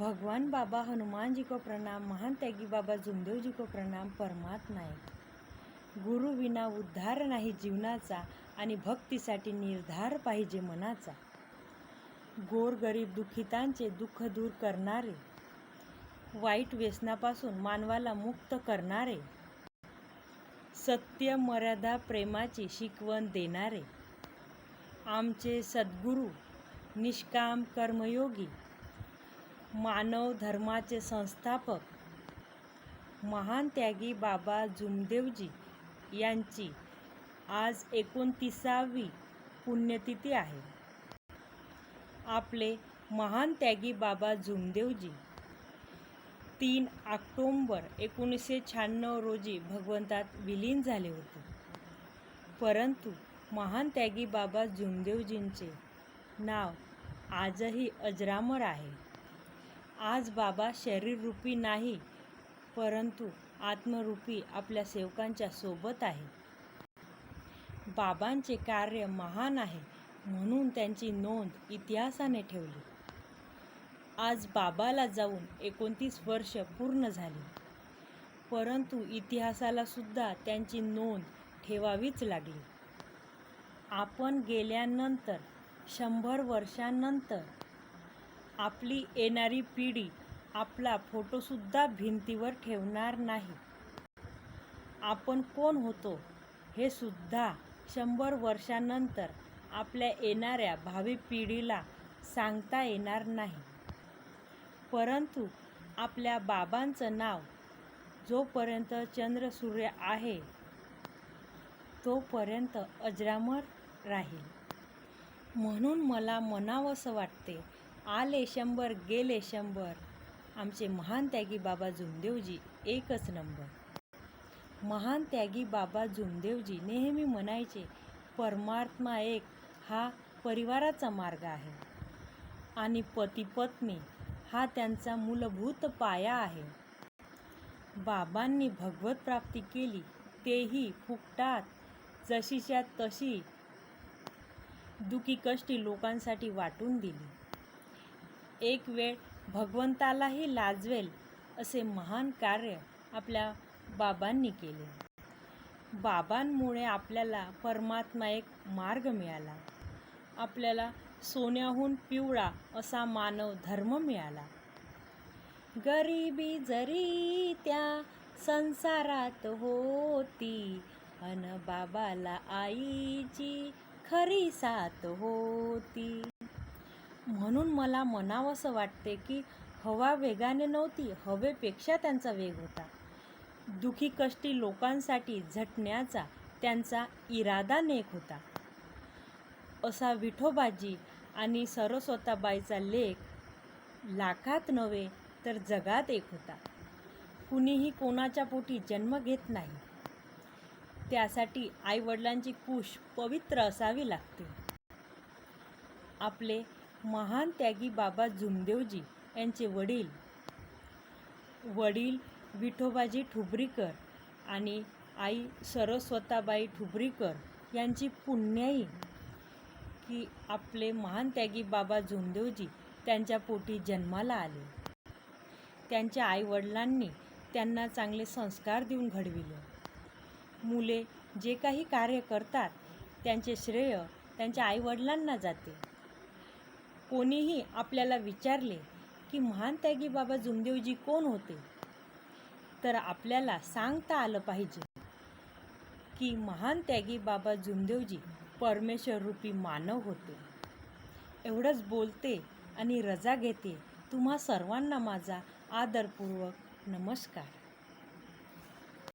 भगवान बाबा हनुमान जी को प्रणाम महान त्यागी बाबा जुमदेव जी को प्रणाम परमात नायक गुरु विना उद्धार नाही जीवनाचा आणि भक्तीसाठी निर्धार पाहिजे मनाचा. गोरगरीब दुःखितांचे दुःख दूर करणारे वाईट व्यसनापासून मानवाला मुक्त करणारे सत्य मर्यादा प्रेमाची शिकवण देणारे आमचे सद्गुरू निष्काम कर्मयोगी मानव धर्माचे संस्थापक. महान त्यागी बाबा जुमदेवजी यांची आज एकोणतीसावी पुण्यतिथी आहे. आपले महान त्यागी बाबा जुमदेवजी तीन ऑक्टोंबर एकोणीसशे शहाण्णव रोजी भगवंतात विलीन झाले होते. परंतु महान त्यागी बाबा जुमदेवजींचे नाव आजही अजरामर आहे. आज बाबा शरीररूपी नाही परंतु आत्मरूपी आपल्या सेवकांच्या सोबत आहे. बाबांचे कार्य महान आहे म्हणून त्यांची नोंद इतिहासाने ठेवली. आज बाबाला जाऊन एकोणतीस वर्ष पूर्ण झाली. परंतु इतिहासाला सुद्धा त्यांची नोंद ठेवावीच लागली. आपण गेल्यानंतर शंभर वर्षांनंतर आपली येणारी पिढी आपला फोटोसुद्धा भिंतीवर ठेवणार नाही. आपण कोण होतो हे सुद्धा शंभर वर्षानंतर आपल्या येणाऱ्या भावी पिढीला सांगता येणार नाही. परंतु आपल्या बाबांचं नाव जोपर्यंत चंद्र सूर्य आहे तोपर्यंत अजरामर राहील. म्हणून मला मनावंसं वाटते आले शंभर गेले शंभर. आमचे महान त्यागी बाबा जुमदेवजी एकच नंबर. महान त्यागी बाबा जुमदेवजी नेहमी म्हणायचे परमात्मा एक हा परिवाराचा मार्ग आहे. आणि पती पत्नी हा त्यांचा मूलभूत पाया आहे. बाबांनी भगवत प्राप्ती केली तेही फुकटात. जशीच्या तशी दुखी कष्टी लोकांसाठी वाटून दिली. एक वेळ भगवंतालाही लाजवेल असे महान कार्य आपल्या बाबांनी केले. बाबांमुळे आपल्याला परमात्मा एक मार्ग मिळाला. आपल्याला सोन्याहून पिवळा असा मानव धर्म मिळाला. गरिबी जरी त्या संसारात होती अन बाबाला आईची खरी साथ होती. म्हणून मला म्हणावंसं वाटते की हवा वेगाने नव्हती हवेपेक्षा त्यांचा वेग होता. दुखी कष्टी लोकांसाठी झटण्याचा त्यांचा इरादा नेक होता. असा विठोबाजी आणि सरस्वताबाईचा लेख लाखात नव्हे तर जगात एक होता. कुणीही कोणाच्या पोटी जन्म घेत नाही. त्यासाठी आईवडिलांची कुश पवित्र असावी लागते. आपले महान त्यागी बाबा जुमदेवजी यांचे वडील. वडील विठोबाजी ठुबरीकर आणि आई सरस्वताबाई ठुबरीकर यांची पुण्याई की आपले महान त्यागी बाबा जुमदेवजी त्यांच्या पोटी जन्माला आले. त्यांच्या आईवडिलांनी त्यांना चांगले संस्कार देऊन घडविले. मुले जे काही कार्य करतात त्यांचे श्रेय त्यांच्या आईवडिलांना जाते. कोणीही आपल्याला विचारले की महान त्यागी बाबा जुमदेवजी कोण होते? तर आपल्याला सांगता आलं पाहिजे की महान त्यागी बाबा जुमदेवजी परमेश्वर रूपी मानव होते. एवढंच बोलते आणि रजा घेते. तुम्हा सर्वांना माझा आदरपूर्वक नमस्कार.